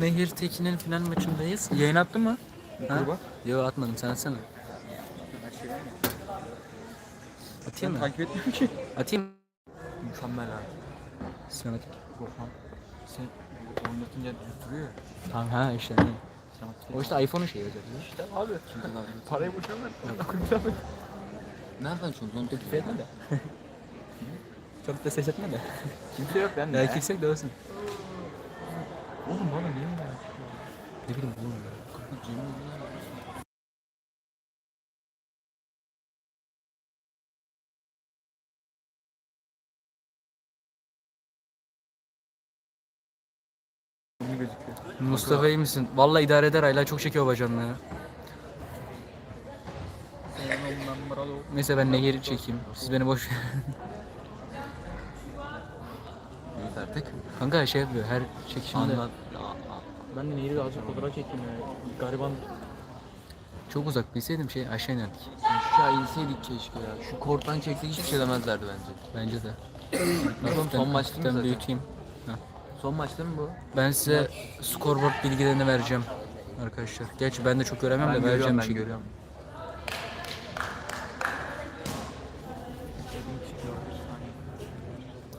Nehir Tekin'in final maçındayız. Yayın attın mı? Ha? Bak. Yok atmadım sen atsana. Atayım mı? Takip etmiyorum ki. Atayım. Mükemmel abi. Sinematik. Rohan. Sen oynatınca yutturuyor ya. Tamam ha işte. Sinematik. O işte iPhone'un şeyi özellikle. İşte abi. Parayı boşuna ver. Nereden çoğun? Onu teklif etme de. Çok da ses etme de. Kimse yok ben de. Belki yüksek de olsun. Oğlum bana niye mi ya? Ne bileyim oğlum ya. Cemil İyi gözüküyor. Mustafa iyi misin? Vallahi idare eder hala çok çekiyor bacanını ya. Neyse ben Nehir'i çekeyim. Siz beni boş Evet artık. Kanka şey yapıyor her çekişimde. Anlat. Ben de Nehir'i de azıcık fotoğraf çekeyim ya. Gariban. Çok uzak bilseydim şey aşağı inerdik. Aşağı inseydik keşke ya. Şu korttan çeksek hiçbir şey demezlerdi bence. Bence de. Bakalım son maç değil mi zaten? büyüteyim. Son maç değil mi bu? Ben size scoreboard bilgilerini vereceğim arkadaşlar. Gerçi ben de çok göremem de vereceğim bir ben şekilde. görüyorum.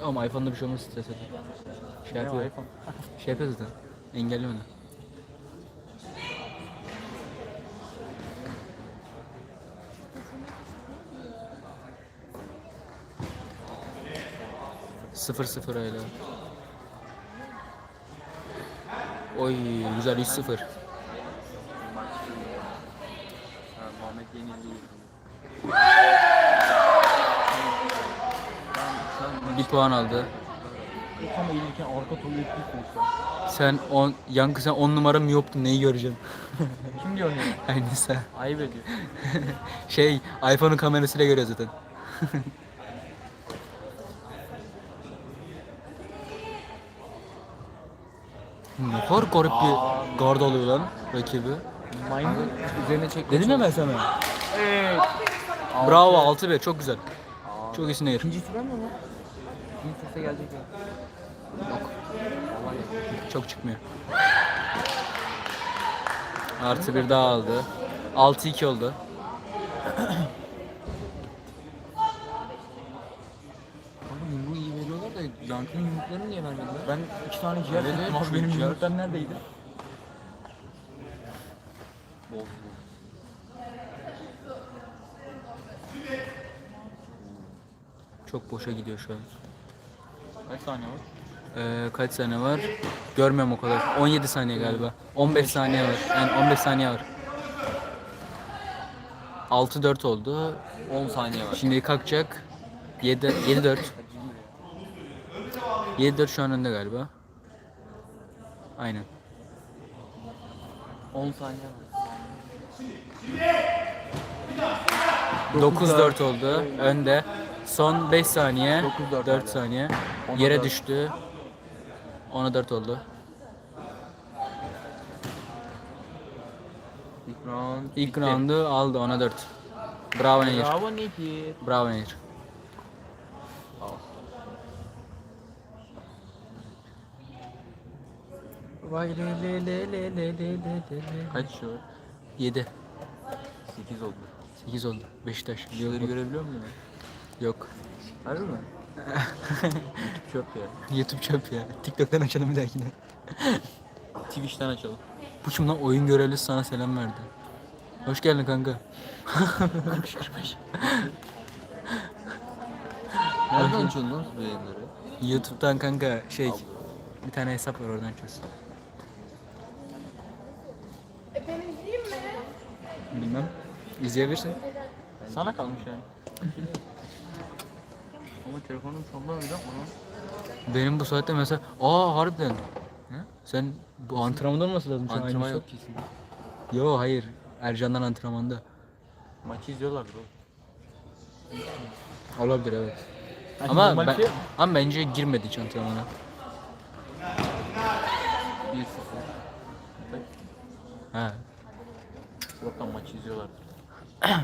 Ama iPhone'da bir şey olmaz stres eder. Şey iPhone. Şey yapıyor zaten. Engelliyor onu. Sıfır sıfır öyle. Oy güzel 3-0. Muhammed yenildi. Bir puan aldı. Tam eğilirken arka tolu yutmuşsun. Sen on, yankı sen 10 numara miyoptun neyi göreceksin? Kim diyor onu? Aynı sen. Ayıp ediyor. Şey iPhone'un kamerasıyla görüyor zaten. ne kadar garip bir guard alıyor lan rakibi. Maymun. Üzerine çek. Dedim ya ben sana. Evet. Bravo 6-1 çok güzel. Çok iyisin Nehir. İkinci süren mi lan? İkinci sese gelecek ya. Yok. Çok çıkmıyor. Artı bir daha aldı. 6-2 oldu. Abi yumruğu iyi veriyorlar da Yankı'nın yumruklarını niye vermediler? Ben iki tane ciğer Evet, tuttum abi. Benim ciğer- yumruklar neredeydi? Çok boşa gidiyor şu an. Kaç tane var? Ee, kaç saniye var? Görmüyorum o kadar. 17 saniye galiba. 15 saniye var. Yani 15 saniye var. 6-4 oldu. 10 saniye var. Şimdi kalkacak. 7 7-4. 7-4 şu an önde galiba. Aynen. 10 saniye var. 9-4 oldu. Önde. Son 5 saniye. 9-4 4 hala. saniye. Yere düştü. 10'a 4 oldu. İlk round. İlk bitti. roundu aldı 10'a 4. Bravo Nehir. Bravo Nehir. Bravo Nehir. Vay le le le le le le le le. Kaç var? 7. 8 oldu. 8 oldu. Beşiktaş. Kişileri görebiliyor musun? Yok. Harbi mi? YouTube çöp ya. YouTube çöp ya. TikTok'tan açalım bir dahakine. Twitch'ten açalım. Bu kim lan oyun görevlisi sana selam verdi. Hoş geldin kanka. Nereden açıyorsun lan bu yayınları? YouTube'dan kanka şey bir tane hesap var oradan açıyorsun. Ben izleyeyim mi? Bilmem. İzleyebilirsin. Sana kalmış yani. Ama telefonum sonunda öyle ama. Benim bu saatte mesela aa harbiden. Sen bu antrenmanda olması lazım şu an Antrenman aynı yok kesin. saat. Yo hayır. Ercan'dan antrenmanda. Maçı izliyorlar bro. Olabilir evet. Yani Ama normal ben, şey- ama bence girmedi hiç antrenmana. 1-0. Ha. Yok lan maçı izliyorlar.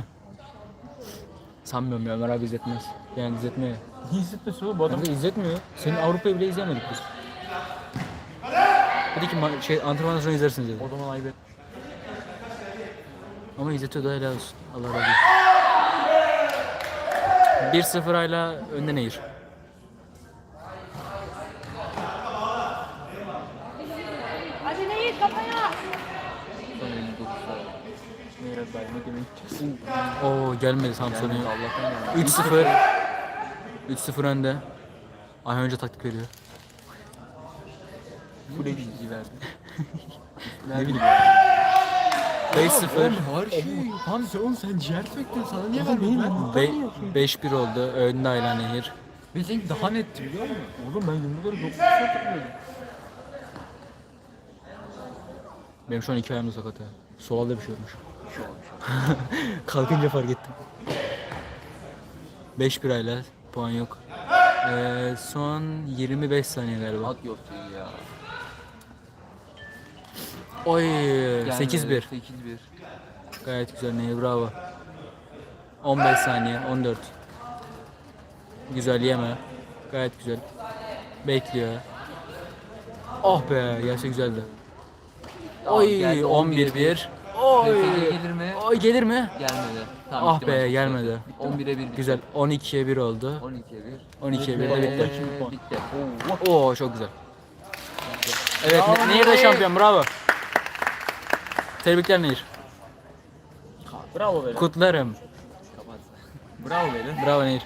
Sanmıyorum ya Ömer abi izletmez. Yani izletmiyor. Niye izletmesin oğlum bu adam? İzletmiyor. Senin Avrupa'yı bile izlemedik biz. Dedi ki ma- şey antrenmandan sonra izlersiniz dedi. O zaman ayıp. Ama izletiyor da helal olsun. Allah razı olsun. 1-0 hala önde Nehir. Hadi Nehir kafaya. Son 59 saat. Nehir'e dayanmak yemeğe gideceğiz. Oo gelmedi Samsun'a. Yani Allah'tan geldi. 3-0. 3-0 önde. Ay önce taktik veriyor. Bu ne bilgi verdi? Ne bileyim. 5-0. Her şey. Lan sen oğlum sen ciğer söktün sana niye vermedin? Be- 5-1 oldu. Önde hala Nehir. Ve seninki daha netti biliyor musun? Oğlum ben yumruları çok güzel tutmuyordum. Benim şu an iki ayağım da sakat ha. Solda bir şey olmuş. Kalkınca fark ettim. 5-1 hala. Puan yok. Ee, son 25 saniye galiba. At yok ya. Oy Gelmedi. 8-1. 8-1. Gayet güzel Nehir bravo. 15 saniye 14. Güzel yeme. Gayet güzel. Bekliyor. Oh be gelse güzeldi. Oy geldi, 11-1. Oy. gelir mi? Oy gelir mi? Gelmedi. Tamam, Ah be maç. gelmedi. 11'e 1 bitti. Güzel 12'ye 1 oldu. 12'ye 1. 12'ye 1 de bitti. Bitti. Oo çok güzel. Evet Ne- Nehir de şampiyon bravo. Tebrikler Nehir. Bravo beyler. Kutlarım. Bravo beyler. Bravo Nehir.